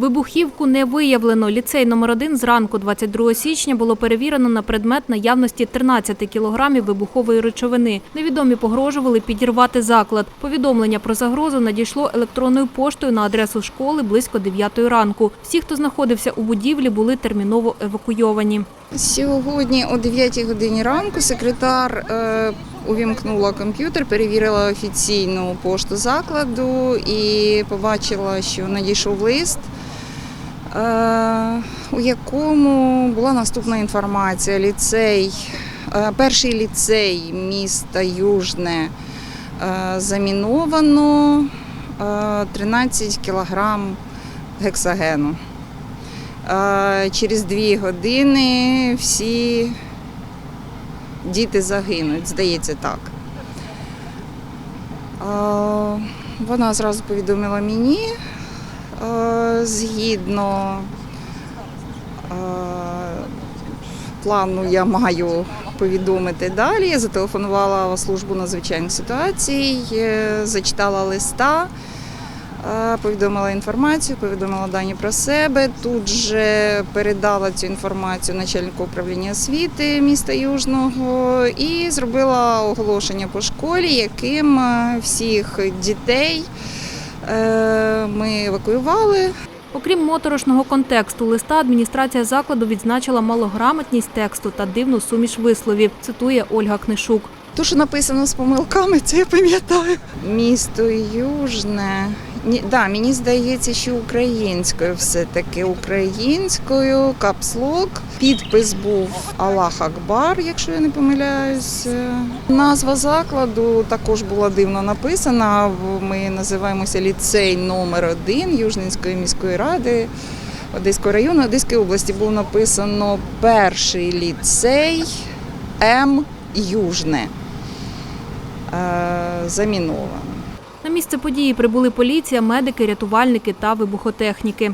Вибухівку не виявлено. Ліцей номер 1 зранку 22 січня було перевірено на предмет наявності 13 кілограмів вибухової речовини. Невідомі погрожували підірвати заклад. Повідомлення про загрозу надійшло електронною поштою на адресу школи близько 9 ранку. Всі, хто знаходився у будівлі, були терміново евакуйовані. Сьогодні о 9 годині ранку секретар е, увімкнула комп'ютер, перевірила офіційну пошту закладу і побачила, що надійшов лист, у якому була наступна інформація. Ліцей, е, перший ліцей міста Южне е, заміновано е, 13 кілограм гексагену. Е, Через дві години всі діти загинуть, здається так. Е, Вона зразу повідомила мені, е, згідно е, плану я маю повідомити далі. Я зателефонувала в службу надзвичайних ситуацій, е, зачитала листа. Е, Повідомила інформацію, повідомила дані про себе. Тут же передала цю інформацію начальнику управління освіти міста Южного і зробила оголошення по школі, яким е, всіх дітей е, ми евакуювали. Окрім моторошного контексту листа, адміністрація закладу відзначила малограмотність тексту та дивну суміш висловів, цитує Ольга Книшук. То, що написано з помилками, це я пам'ятаю. Місто Южне. Да, мені здається, що українською все-таки українською, капслок. Підпис був Аллах Акбар, якщо я не помиляюся. Назва закладу також була дивно написана. Ми називаємося ліцей номер 1 Южненської міської ради. Одеського району Одеської області було написано перший ліцей М Южне. Е, Заміновано. На місце події прибули поліція, медики, рятувальники та вибухотехніки.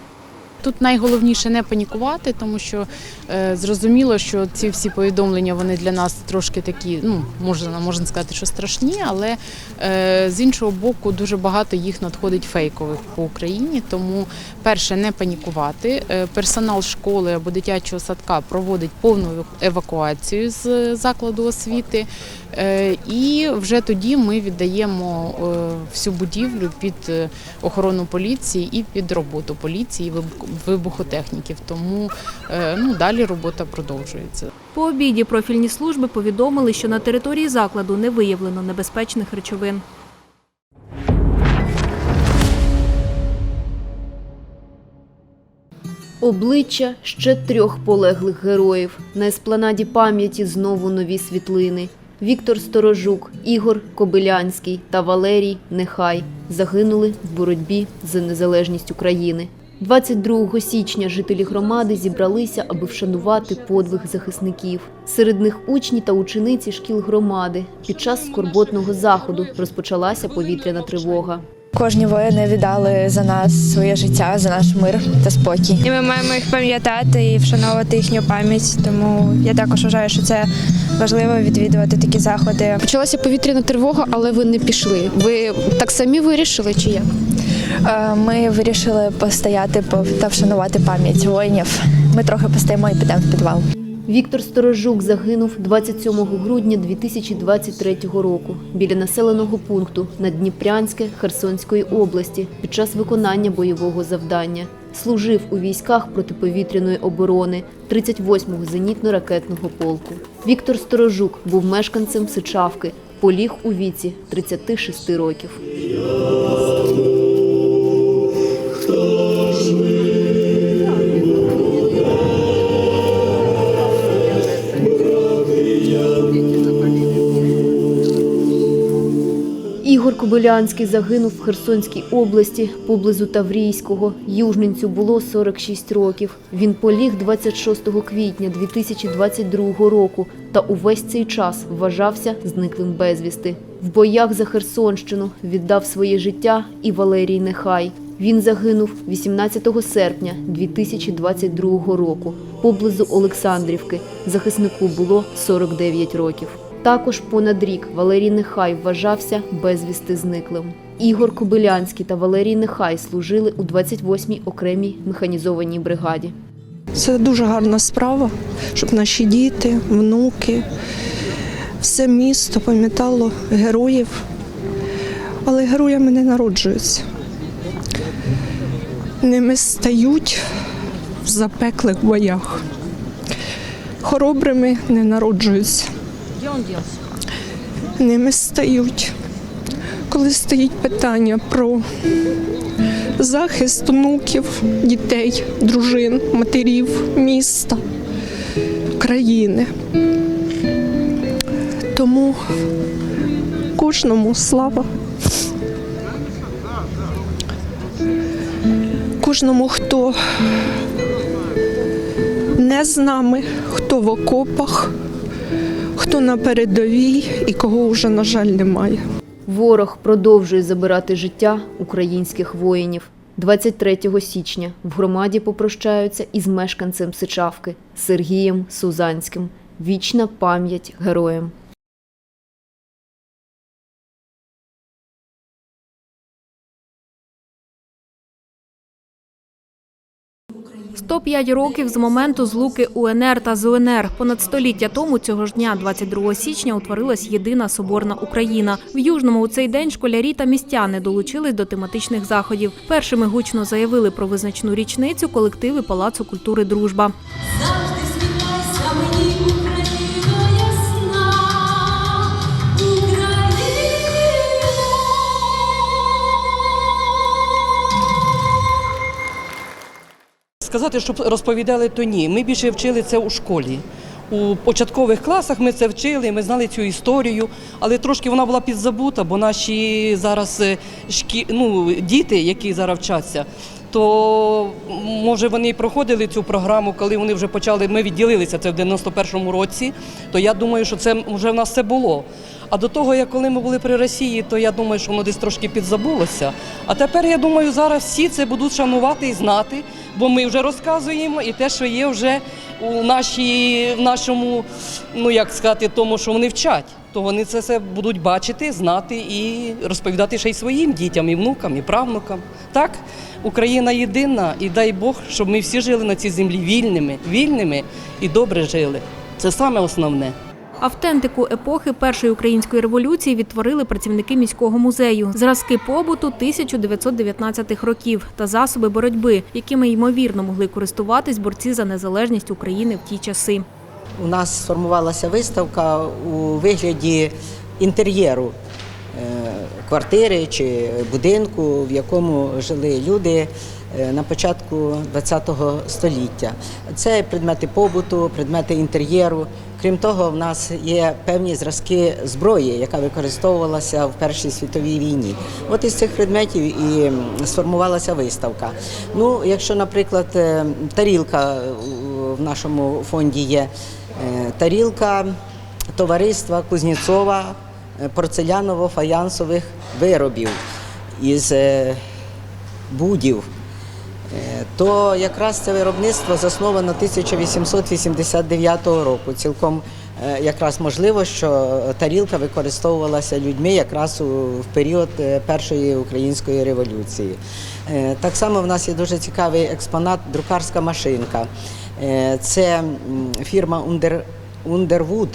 Тут найголовніше не панікувати, тому що е, зрозуміло, що ці всі повідомлення вони для нас трошки такі, ну можна можна сказати, що страшні, але е, з іншого боку, дуже багато їх надходить фейкових по Україні. Тому перше не панікувати. Е, персонал школи або дитячого садка проводить повну евакуацію з закладу освіти. Е, І вже тоді ми віддаємо е, всю будівлю під е, охорону поліції і під роботу поліції вибухотехніків. Тому е, ну, далі робота продовжується. По обіді профільні служби повідомили, що на території закладу не виявлено небезпечних речовин. Обличчя ще трьох полеглих героїв. На еспланаді пам'яті знову нові світлини. Віктор Сторожук, Ігор Кобилянський та Валерій Нехай загинули в боротьбі за незалежність України. 22 січня жителі громади зібралися, аби вшанувати подвиг захисників. Серед них учні та учениці шкіл громади. Під час скорботного заходу розпочалася повітряна тривога. Кожні воїни віддали за нас своє життя, за наш мир та спокій. І ми маємо їх пам'ятати і вшановувати їхню пам'ять. Тому я також вважаю, що це важливо відвідувати такі заходи. Почалася повітряна тривога, але ви не пішли. Ви так самі вирішили чи як? Е, Ми вирішили постояти та вшанувати пам'ять воїнів. Ми трохи постоїмо і підемо в підвал. Віктор Сторожук загинув 27 грудня 2023 року біля населеного пункту Надніпрянське Херсонської області під час виконання бойового завдання. Служив у військах протиповітряної оборони 38-го зенітно-ракетного полку. Віктор Сторожук був мешканцем Сичавки, поліг у віці 36 років. Кобилянський загинув в Херсонській області поблизу Таврійського. Южненцю було 46 років. Він поліг 26 квітня 2022 року та увесь цей час вважався зниклим безвісти. В боях за Херсонщину віддав своє життя і Валерій Нехай. Він загинув 18 серпня 2022 року поблизу Олександрівки. Захиснику було 49 років. Також понад рік Валерій Нехай вважався безвісти зниклим. Ігор Кобилянський та Валерій Нехай служили у 28-й окремій механізованій бригаді. Це дуже гарна справа, щоб наші діти, внуки, все місто пам'ятало героїв. Але героями не народжуються. Ними стають в запеклих боях. Хоробрими не народжуються. Ними стають, коли стоїть питання про захист внуків, дітей, дружин, матерів, міста, країни. Тому кожному слава. Кожному, хто не з нами, хто в окопах, хто на передовій і кого вже, на жаль, немає. Ворог продовжує забирати життя українських воїнів. 23 січня в громаді попрощаються із мешканцем Сичавки Сергієм Сузанським. Вічна пам'ять героям. 105 років з моменту злуки УНР та ЗУНР. Понад століття тому цього ж дня, 22 січня, утворилась єдина соборна Україна. В Южному у цей день школярі та містяни долучились до тематичних заходів. Першими гучно заявили про визначну річницю колективи Палацу культури Дружба. Сказати, щоб розповідали, то ні. Ми більше вчили це у школі. У початкових класах ми це вчили, ми знали цю історію, але трошки вона була підзабута, бо наші зараз е, шкі... ну, діти, які зараз вчаться, то може вони і проходили цю програму, коли вони вже почали. Ми відділилися це в 91-му році. То я думаю, що це вже в нас все було. А до того, як коли ми були при Росії, то я думаю, що воно десь трошки підзабулося. А тепер я думаю, зараз всі це будуть шанувати і знати, бо ми вже розказуємо і те, що є вже у нашій, в нашому, ну як сказати, тому, що вони вчать, то вони це все будуть бачити, знати і розповідати ще й своїм дітям, і внукам, і правнукам. Так, Україна єдина, і дай Бог, щоб ми всі жили на цій землі вільними, вільними і добре жили. Це саме основне. Автентику епохи першої української революції відтворили працівники міського музею, зразки побуту 1919 років та засоби боротьби, якими ймовірно могли користуватись борці за незалежність України в ті часи. У нас сформувалася виставка у вигляді інтер'єру е, квартири чи будинку, в якому жили люди на початку ХХ століття. Це предмети побуту, предмети інтер'єру. Крім того, в нас є певні зразки зброї, яка використовувалася в Першій світовій війні. От із цих предметів і сформувалася виставка. Ну, якщо, наприклад, е, тарілка в нашому фонді є е, тарілка товариства Кузнєцова е, порцеляново-фаянсових виробів із е, будів. Е, То якраз це виробництво засновано 1889 року. Цілком е, якраз можливо, що тарілка використовувалася людьми якраз у період е, першої української революції. Так само в нас є дуже цікавий експонат друкарська машинка. Це фірма Underwood.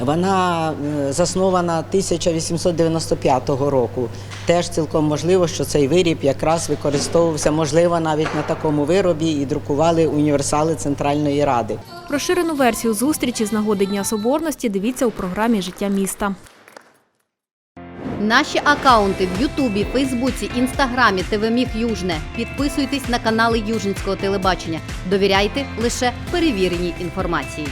Вона е, заснована 1895 року. Теж цілком можливо, що цей виріб якраз використовувався, можливо, навіть на такому виробі і друкували універсали Центральної Ради. Розширену версію зустрічі з нагоди Дня Соборності дивіться у програмі Життя міста. Наші акаунти в Ютубі, Фейсбуці, Інстаграмі, ТВ Южне. Підписуйтесь на канали Южницького телебачення. Довіряйте лише перевіреній інформації.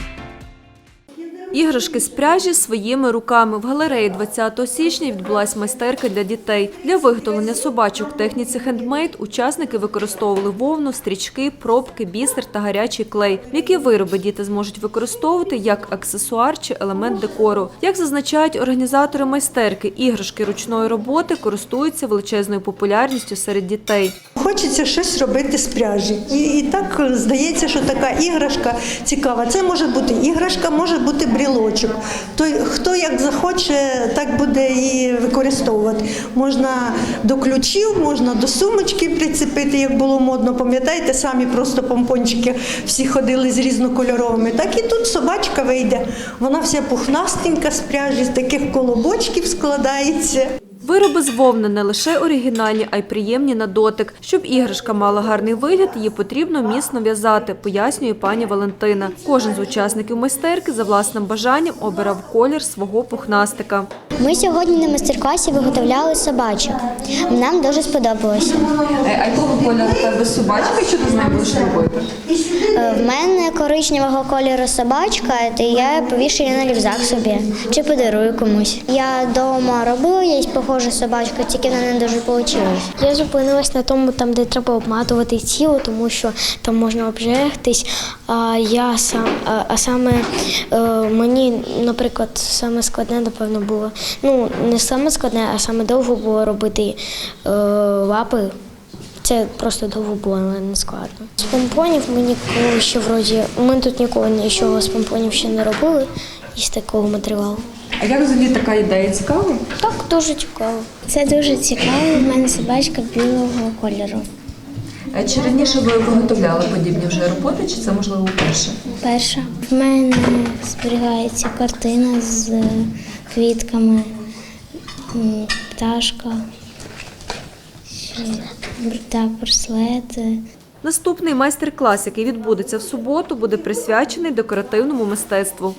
Іграшки з пряжі своїми руками. В галереї 20 січня відбулась майстерка для дітей. Для виготовлення собачок техніці хендмейд учасники використовували вовну, стрічки, пробки, бісер та гарячий клей. Які вироби діти зможуть використовувати як аксесуар чи елемент декору. Як зазначають організатори майстерки, іграшки ручної роботи користуються величезною популярністю серед дітей. Хочеться щось робити з пряжі. І, і так е, здається, що така іграшка цікава. Це може бути іграшка, може бути брілочок. Той, хто як захоче, так буде і використовувати. Можна до ключів, можна до сумочки прицепити, як було модно. Пам'ятаєте, самі просто помпончики всі ходили з різнокольоровими. Так і тут собачка вийде. Вона вся пухнастенька з пряжі, з таких колобочків складається. Вироби з вовни не лише оригінальні, а й приємні на дотик. Щоб іграшка мала гарний вигляд, її потрібно міцно в'язати, пояснює пані Валентина. Кожен з учасників майстерки за власним бажанням обирав колір свого пухнастика. Ми сьогодні на майстер-класі виготовляли собачок. Нам дуже сподобалося. А якого кольору тебе собачка, що ти з нею будеш робити? Е, В мене коричневого кольору собачка, то я повішую на рюкзак собі чи подарую комусь. Я вдома робила якусь похожу собачку, тільки вона не дуже вийшло. Я зупинилась на тому, там, де треба обматувати тіло, тому що там можна обжегтись. А я сам, а, а саме е, мені, наприклад, саме складне, напевно, було. Ну, не саме складне, а саме довго було робити е, лапи. Це просто довго було, але не складно. З помпонів ми ніколи ще вроді. Ми тут ніколи нічого з помпонів ще не робили із такого матеріалу. А як взагалі така ідея цікава? Так, дуже цікаво. Це дуже цікаво. В мене собачка білого кольору. Чи раніше ви виготовляли подібні вже роботи, чи це можливо вперше? Перша. В мене зберігається картина з квітками, пташка, так, браслети. Наступний майстер-клас, який відбудеться в суботу, буде присвячений декоративному мистецтву.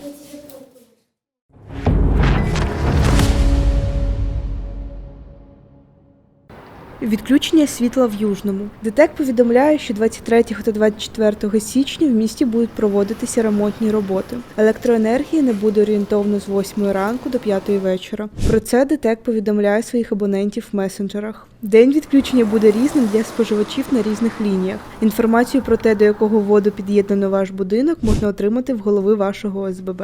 Відключення світла в Южному. ДТЕК повідомляє, що 23 та 24 січня в місті будуть проводитися ремонтні роботи. Електроенергії не буде орієнтовно з 8 ранку до 5 вечора. Про це ДТЕК повідомляє своїх абонентів в месенджерах. День відключення буде різним для споживачів на різних лініях. Інформацію про те, до якого воду під'єднано ваш будинок, можна отримати в голови вашого ОСББ.